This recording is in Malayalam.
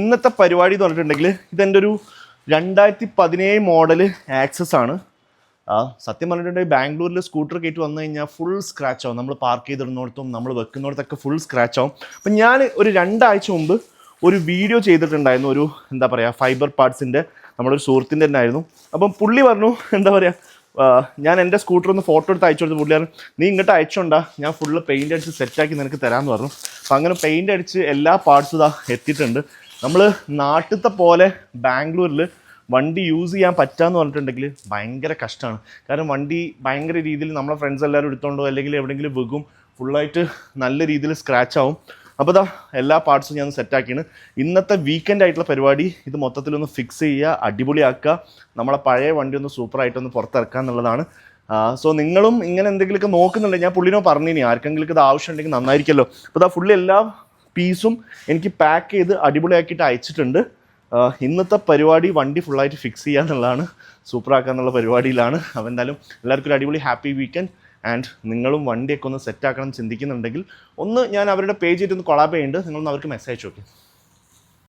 ഇന്നത്തെ പരിപാടി എന്ന് പറഞ്ഞിട്ടുണ്ടെങ്കിൽ ഇതെന്റെ ഒരു രണ്ടായിരത്തി പതിനേഴ് മോഡൽ ആക്സസ് ആണ്. ആ സത്യം പറഞ്ഞിട്ടുണ്ടെങ്കിൽ ബാംഗ്ലൂരിൽ സ്കൂട്ടർ കയറ്റി വന്നു കഴിഞ്ഞാൽ ഫുൾ സ്ക്രാച്ച് ആവും. നമ്മൾ പാർക്ക് ചെയ്തിടുന്നിടത്തും നമ്മൾ വെക്കുന്നിടത്തൊക്കെ ഫുൾ സ്ക്രാച്ച് ആവും. അപ്പം ഞാൻ ഒരു രണ്ടാഴ്ച മുമ്പ് ഒരു വീഡിയോ ചെയ്തിട്ടുണ്ടായിരുന്നു. ഒരു എന്താ പറയുക ഫൈബർ പാർട്സിന്റെ നമ്മുടെ ഒരു സുഹൃത്തിന്റെ തന്നെ ആയിരുന്നു. അപ്പം പുള്ളി പറഞ്ഞു എന്താ പറയുക ഞാൻ എന്റെ സ്കൂട്ടർ ഒന്ന് ഫോട്ടോ എടുത്ത് അയച്ചു കൊടുത്ത് പുള്ളി പറഞ്ഞു നീ ഇങ്ങോട്ട് അയച്ചോണ്ടാ ഞാൻ ഫുള്ള് പെയിന്റ് അടിച്ച് സെറ്റാക്കി നിനക്ക് തരാമെന്ന് പറഞ്ഞു. അപ്പം അങ്ങനെ പെയിന്റ് അടിച്ച് എല്ലാ പാർട്സും ഇതാ എത്തിയിട്ടുണ്ട്. നമ്മൾ നാട്ടിലത്തെ പോലെ ബാംഗ്ലൂരിൽ വണ്ടി യൂസ് ചെയ്യാൻ പറ്റാന്ന് പറഞ്ഞിട്ടുണ്ടെങ്കിൽ ഭയങ്കര കഷ്ടമാണ്. കാരണം വണ്ടി ഭയങ്കര രീതിയിൽ നമ്മളെ ഫ്രണ്ട്സ് എല്ലാവരും എടുത്തോണ്ടോ അല്ലെങ്കിൽ എവിടെയെങ്കിലും വെക്കും ഫുള്ളായിട്ട് നല്ല രീതിയിൽ സ്ക്രാച്ച് ആവും. അപ്പോൾ ഇതാ എല്ലാ പാർട്സും ഞാൻ സെറ്റാക്കിയാണ് ഇന്നത്തെ വീക്കെൻഡ് ആയിട്ടുള്ള പരിപാടി ഇത് മൊത്തത്തിലൊന്ന് ഫിക്സ് ചെയ്യുക അടിപൊളിയാക്കുക. നമ്മളെ പഴയ വണ്ടി ഒന്ന് സൂപ്പറായിട്ടൊന്ന് പുറത്തിറക്കുക എന്നുള്ളതാണ്. സോ നിങ്ങളും ഇങ്ങനെ എന്തെങ്കിലുമൊക്കെ നോക്കുന്നുണ്ടെങ്കിൽ ഞാൻ പുള്ളിനോ പറഞ്ഞിനി ആർക്കെങ്കിലും ഇത് ആവശ്യമുണ്ടെങ്കിൽ നന്നായിരിക്കുമല്ലോ. അപ്പോൾ ഇതാ ഫുള്ളി എല്ലാ പീസും എനിക്ക് പാക്ക് ചെയ്ത് അടിപൊളിയാക്കിയിട്ട് അയച്ചിട്ടുണ്ട്. ഇന്നത്തെ പരിപാടി വണ്ടി ഫുള്ളായിട്ട് ഫിക്സ് ചെയ്യുക എന്നുള്ളതാണ്. സൂപ്പറാക്കുക എന്നുള്ള പരിപാടിയിലാണ്. അപ്പോൾ എന്തായാലും എല്ലാവർക്കും ഒരു അടിപൊളി ഹാപ്പി വീക്കെൻഡ് ആൻഡ് നിങ്ങളും വണ്ടിയൊക്കെ ഒന്ന് സെറ്റാക്കണം ചിന്തിക്കുന്നുണ്ടെങ്കിൽ ഒന്ന് ഞാൻ അവരുടെ പേജ് ഒന്ന് കൊളാബ് ചെയ്യുന്നുണ്ട്. നിങ്ങളൊന്ന് അവർക്ക് മെസ്സേജ് നോക്കി.